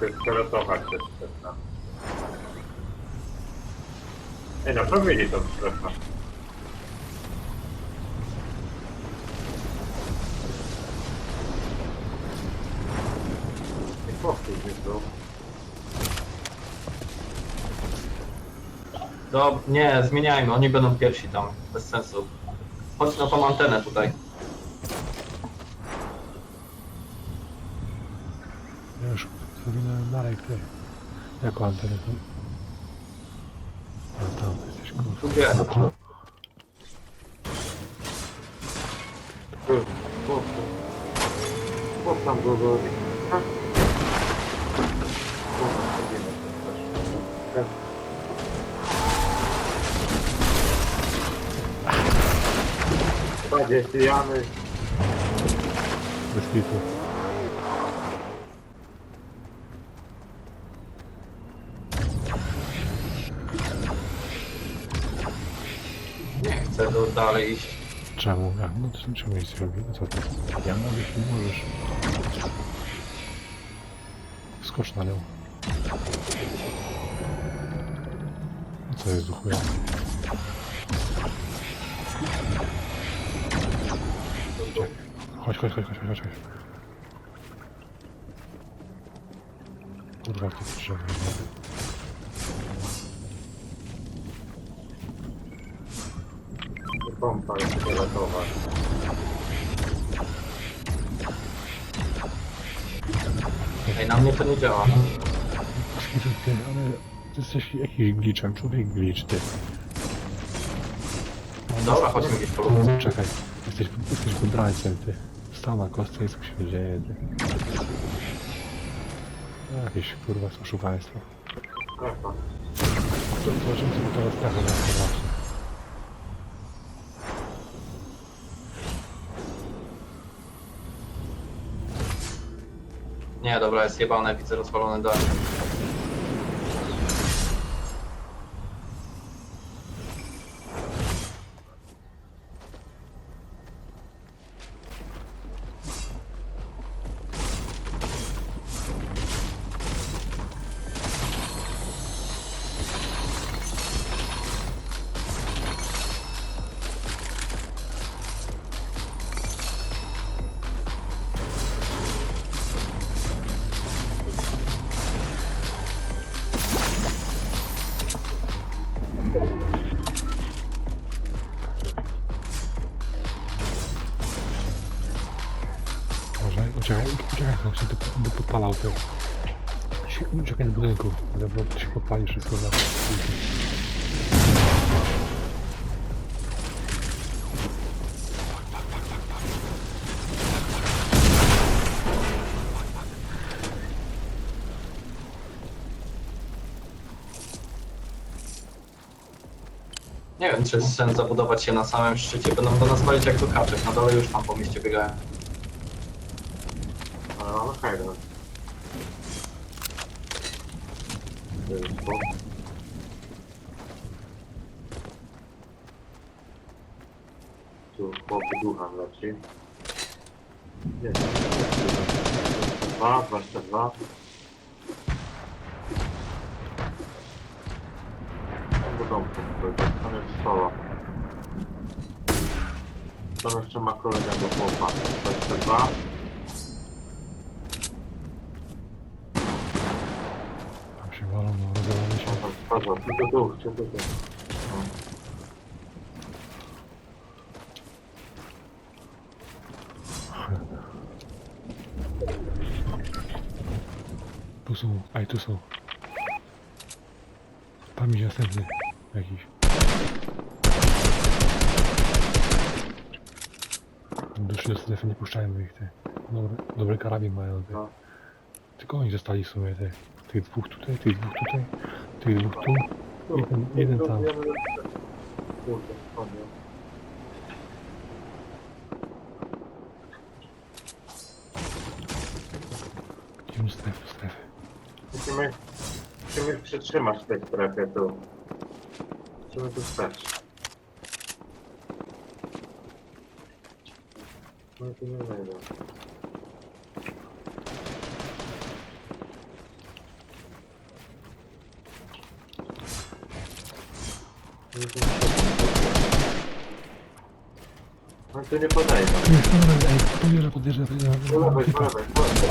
się skeletować też strefna. Ej, naprawili to strefna. I powtórz tu. Do, nie, zmieniajmy, oni będą pierwsi tam, bez sensu. Chodź na tą antenę tutaj. Ja już zawinąłem dalej ty. Jaką antenę tam? A tam jesteś kurwa. Tu gdzie? Tu, tu, tu. Chłop tam go robi. Ha? Kurwa, chodzimy też. Będzie pijany. Bez kitu. Nie chcę do, dalej iść. Czemu? Jak? No to czemu nie robi? No co ty? Ja mogę, nie możesz. Skocz na nią. Co jest duchu? Chodź, chodź, chodź, chodź, chodź, chodź. Kurwa, to drzewo. Pompa jest fioletowa. Ej, na mnie to nie działa. Ty, ale ty jesteś jakiś glitchem, człowiek glitch, ty. Dobra, chodźmy gdzieś po ludzku. Czekaj, jesteś, jesteś wybrańcem, ty. Stał na kostce i co się dzieje, ty. Jakieś kurwa oszukaństwo. Strefa. To zobaczymy sobie teraz trochę na to właśnie. Nie, dobra, jest jebane, widzę rozwalony dach. On się by podpalał. Się- Uciekaj do budynku, bo to się podpali wszystko za... Nie wiem, czy jest sens zabudować się na samym szczycie. Będą do nas walić jak do kaczek. Na dole już tam po mieście biegają. Hajdę. To jest to. Tu chłopy ducha leci. Jest. Dwa, dwadzieścia dwa. Tam do domku, którego jest stoła. Tam jeszcze ma kolega do chłopa. 22. Walą, no rozwalamy się. Spadła, tylko duch, tylko duch. No. Tu są, aj tu są. Tam idzie następny jakiś. Duszy do strefy nie puszczajmy ich, ty. Dobry, dobry karabin mają, ty. No. Tylko oni zostali w sumie, ty. Tych dwóch tutaj, tych dwóch tutaj, tych dwóch tu. Jeden, jeden tam. Kurde, spadło. Idziemy strefy, strefy. Musimy, musimy przytrzymać w tej strefie tu. Musimy tu stać. No tu nie wejdę. No tu nie. Tu jest kamerę, ej, podjeżdża, podjeżdża, podjeżdża. Po lewej, po lewej, po lewej.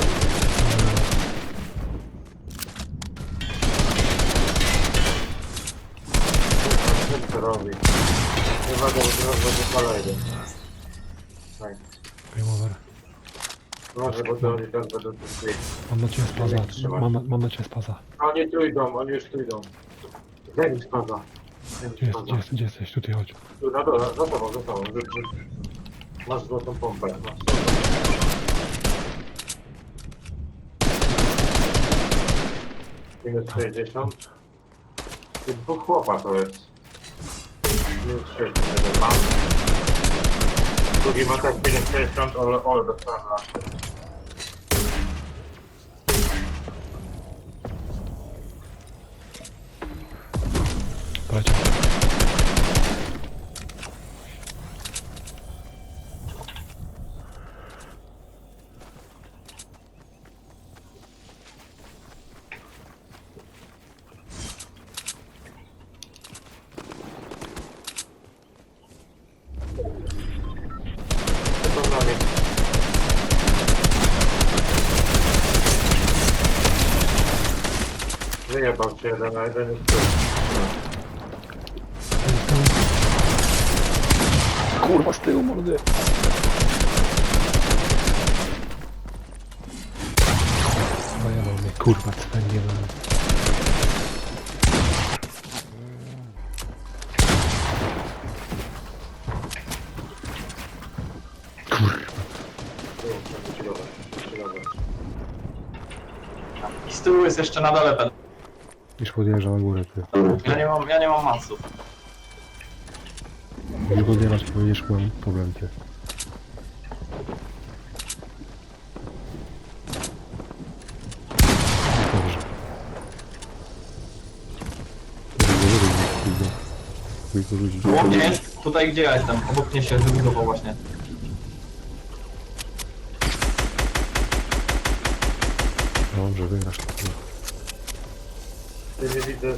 Co to robi? Nie mogę, bo teraz będzie kolejny. Tak. Game over. Może, bo to oni teraz będą tu szli. Mam na ciebie spaza, mam, mam na ciebie spaza. Oni tu idą, oni już tu idą. Daj mi spaza. Gdzie, jest, gdzie, jest, gdzie jesteś? Tutaj chodź. No dobra, za tobą, za tobą. Masz złotą pompę. Masz. Minus 60. I dwóch chłopa to jest. Minus 60 tego mam. Drugi ma też minus 60, ale ole dostałem na Wyjebał się jeden, a jeden jest tu. Kurwa, z tyłu mordy. Zajebał mnie, kurwa, jeden. Kurwa. Tu, wycilować. I z tyłu jest jeszcze na dole ten. Już podjeżdża na górę, ty. Ja nie mam, ja nie mam masów. Nie podjechać, bo już mam problem, ty. Dobrze. Tylko ludzi gdzie jest? Tutaj gdzie ja jestem. Obok mnie się wybudował właśnie. Dobrze, wygrasz to. Ty nie widzę.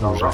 Dobrze.